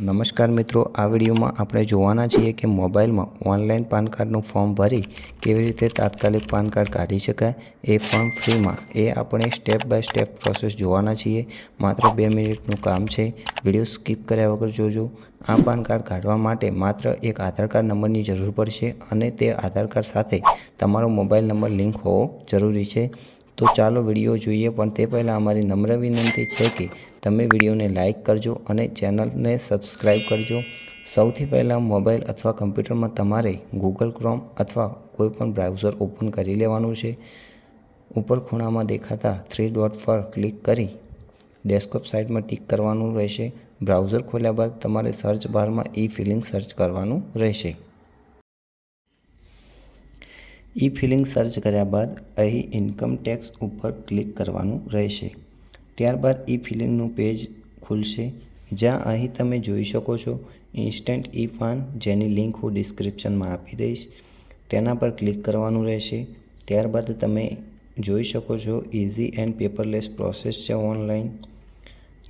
નમસ્કાર મિત્રો, આ વિડીયોમાં આપણે જોવાના છીએ કે મોબાઈલમાં ઓનલાઈન પાન કાર્ડનું ફોર્મ ભરી કેવી રીતે તાત્કાલિક પાન કાર્ડ કાઢી શકાય એ ફોર્મ ફ્રીમાં. એ આપણે સ્ટેપ બાય સ્ટેપ પ્રોસેસ જોવાના છીએ. માત્ર બે મિનિટનું કામ છે. વીડિયો સ્કીપ કર્યા વગર જોજો. આ પાન કાર્ડ કાઢવા માટે માત્ર એક આધાર કાર્ડ નંબરની જરૂર પડશે અને તે આધાર કાર્ડ સાથે તમારો મોબાઈલ નંબર લિંક હોવો જરૂરી છે. તો ચાલો વીડિયો જોઈએ, પણ તે પહેલાં અમારી નમ્ર વિનંતી છે કે તમે વિડીયોને લાઇક કરજો અને ચેનલને સબસ્ક્રાઈબ કરજો. સૌથી પહેલાં મોબાઈલ અથવા કમ્પ્યુટરમાં તમારે ગૂગલ ક્રોમ અથવા કોઈપણ બ્રાઉઝર ઓપન કરી લેવાનું છે. ઉપર ખૂણામાં દેખાતા થ્રી ડોટ પર ક્લિક કરી ડેસ્કટોપ સાઇટમાં ટિક કરવાનું રહેશે. બ્રાઉઝર ખોલ્યા બાદ તમારે સર્ચ બારમાં ઈ ફિલિંગ સર્ચ કરવાનું રહેશે. ઈ ફિલિંગ સર્ચ કર્યા બાદ અહીં ઇન્કમ ટેક્સ ઉપર ક્લિક કરવાનું રહેશે. ત્યારબાદ ઈ ફિલિંગનું પેજ ખુલશે. જ્યાં અહીં તમે જોઈ શકો છો ઇન્સ્ટન્ટ ઈ ફાન, જેની લિંક હું ડિસ્ક્રિપ્શનમાં આપી દઈશ. તેના પર ક્લિક કરવાનું રહેશે. ત્યારબાદ તમે જોઈ શકો છો ઇઝી એન્ડ પેપરલેસ પ્રોસેસ છે ઓનલાઈન.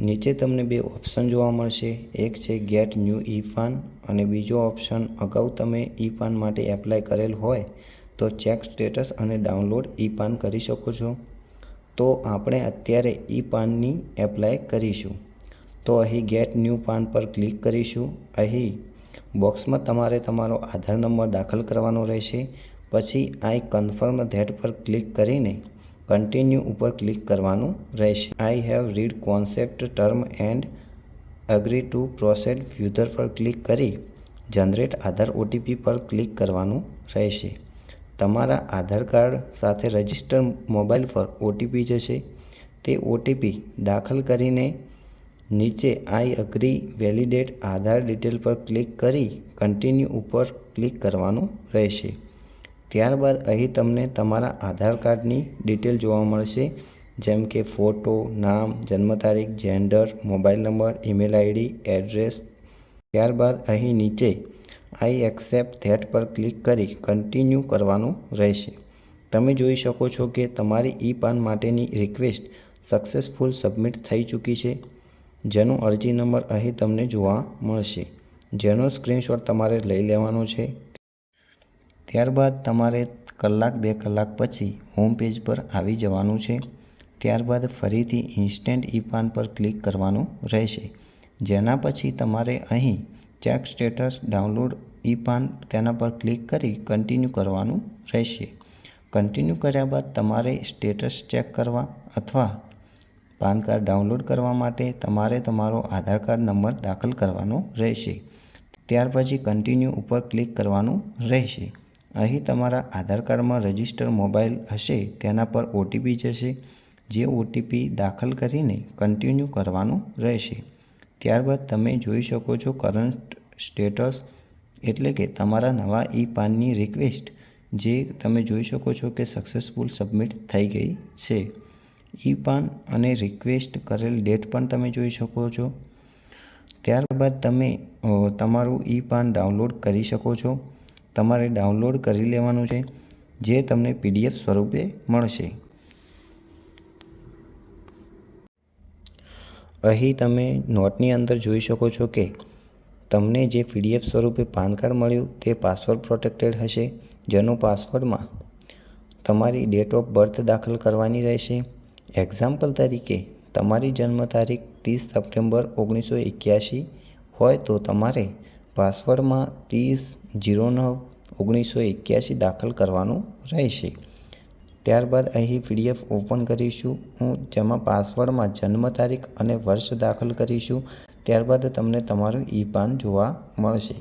નીચે તમને બે ઓપ્શન જોવા મળશે. એક છે ગેટ ન્યૂ ઈ ફાન અને બીજો ઓપ્શન અગાઉ તમે ઈ ફાન માટે એપ્લાય કરેલ હોય તો ચેક સ્ટેટસ અને ડાઉનલોડ ઈ પાન કરી શકો છો. તો આપણે અત્યારે ઈ પાનની એપ્લાય કરીશું. તો અહીં ગેટ ન્યૂ પાન પર ક્લિક કરીશું. અહીં બોક્સમાં તમારે તમારો આધાર નંબર દાખલ કરવાનો રહેશે. પછી આઈ કન્ફર્મ ધેટ પર ક્લિક કરીને કન્ટિન્યુ ઉપર ક્લિક કરવાનું રહેશે. I have read consent term and agree to proceed further પર ક્લિક કરી જનરેટ આધાર ઓટીપી પર ક્લિક કરવાનું રહેશે. તમારા આધાર કાર્ડ સાથે રજિસ્ટર મોબાઈલ પર ઓટીપી જશે. તે ઓટીપી દાખલ કરીને નીચે I agree validate Aadhaar detail પર ક્લિક કરી કન્ટિન્યુ ઉપર ક્લિક કરવાનું રહેશે. ત્યારબાદ અહીં તમને તમારા આધાર કાર્ડની ડિટેલ જોવા મળશે, જેમ કે ફોટો નામ, જન્મ તારીખ gender mobile number email ID address ત્યારબાદ અહીં નીચે આઈ એક્સેપ્ટ ધેટ પર ક્લિક કરી કન્ટિન્યુ કરવાનું રહેશે. તમે જોઈ શકો છો કે તમારી ઈ પાન માટેની રિક્વેસ્ટ સક્સેસફુલ સબમિટ થઈ ચૂકી છે, જેનો અરજી નંબર અહીં તમને જોવા મળશે, જેનો સ્ક્રીનશોટ તમારે લઈ લેવાનો છે. ત્યારબાદ તમારે કલાક બે કલાક પછી હોમ પેજ પર આવી જવાનું છે. ત્યારબાદ ફરીથી ઇન્સ્ટન્ટ ઈ પાન પર ક્લિક કરવાનું રહેશે. જેના પછી તમારે અહીં check status download e PAN તેના પર ક્લિક કરી કન્ટિન્યુ કરવાનું રહેશે. કન્ટિન્યુ કર્યા બાદ તમારે સ્ટેટસ ચેક કરવા અથવા પાન કાર્ડ ડાઉનલોડ કરવા માટે તમારે તમારો આધાર કાર્ડ નંબર દાખલ કરવાનો રહેશે. ત્યાર પછી કન્ટિન્યુ ઉપર ક્લિક કરવાનું રહેશે. અહીં તમારા આધાર કાર્ડમાં રજિસ્ટર મોબાઈલ હશે, તેના પર ઓટીપી જશે, જે ઓટીપી દાખલ કરીને કન્ટિન્યુ કરવાનું રહેશે. ત્યારબાદ તમે જોઈ શકો છો કરંટ સ્ટેટસ એટલે કે તમારા નવા ઈ પાનની રિક્વેસ્ટ જે તમે જોઈ શકો છો કે સક્સેસફુલ સબમિટ થઈ ગઈ છે. ઈ પાન અને રિક્વેસ્ટ કરેલ ડેટ પણ તમે જોઈ શકો છો. ત્યારબાદ તમે તમારું ઈ પાન ડાઉનલોડ કરી શકો છો. તમારે ડાઉનલોડ કરી લેવાનું છે, જે તમને પીડીએફ સ્વરૂપે મળશે. અહીં તમે નોટની અંદર જોઈ શકો છો કે તમને જે પીડીએફ સ્વરૂપે પાન કાર્ડ મળ્યું તે પાસવર્ડ પ્રોટેક્ટેડ હશે, જેનો પાસવર્ડમાં તમારી ડેટ ઓફ બર્થ દાખલ કરવાની રહેશે. એક્ઝામ્પલ તરીકે, તમારી જન્મ તારીખ ત્રીસ સપ્ટેમ્બર ઓગણીસો એક્યાસી હોય તો તમારે પાસવર્ડમાં ત્રીસ જીરો નવ ઓગણીસો એક્યાસી દાખલ કરવાનું રહેશે. ત્યારબાદ અહીં પીડીએફ ઓપન કરીશું. હું જેમાં પાસવર્ડમાં જન્મ તારીખ અને વર્ષ દાખલ કરીશું. ત્યારબાદ તમને તમારું ઈ પાન જોવા મળશે.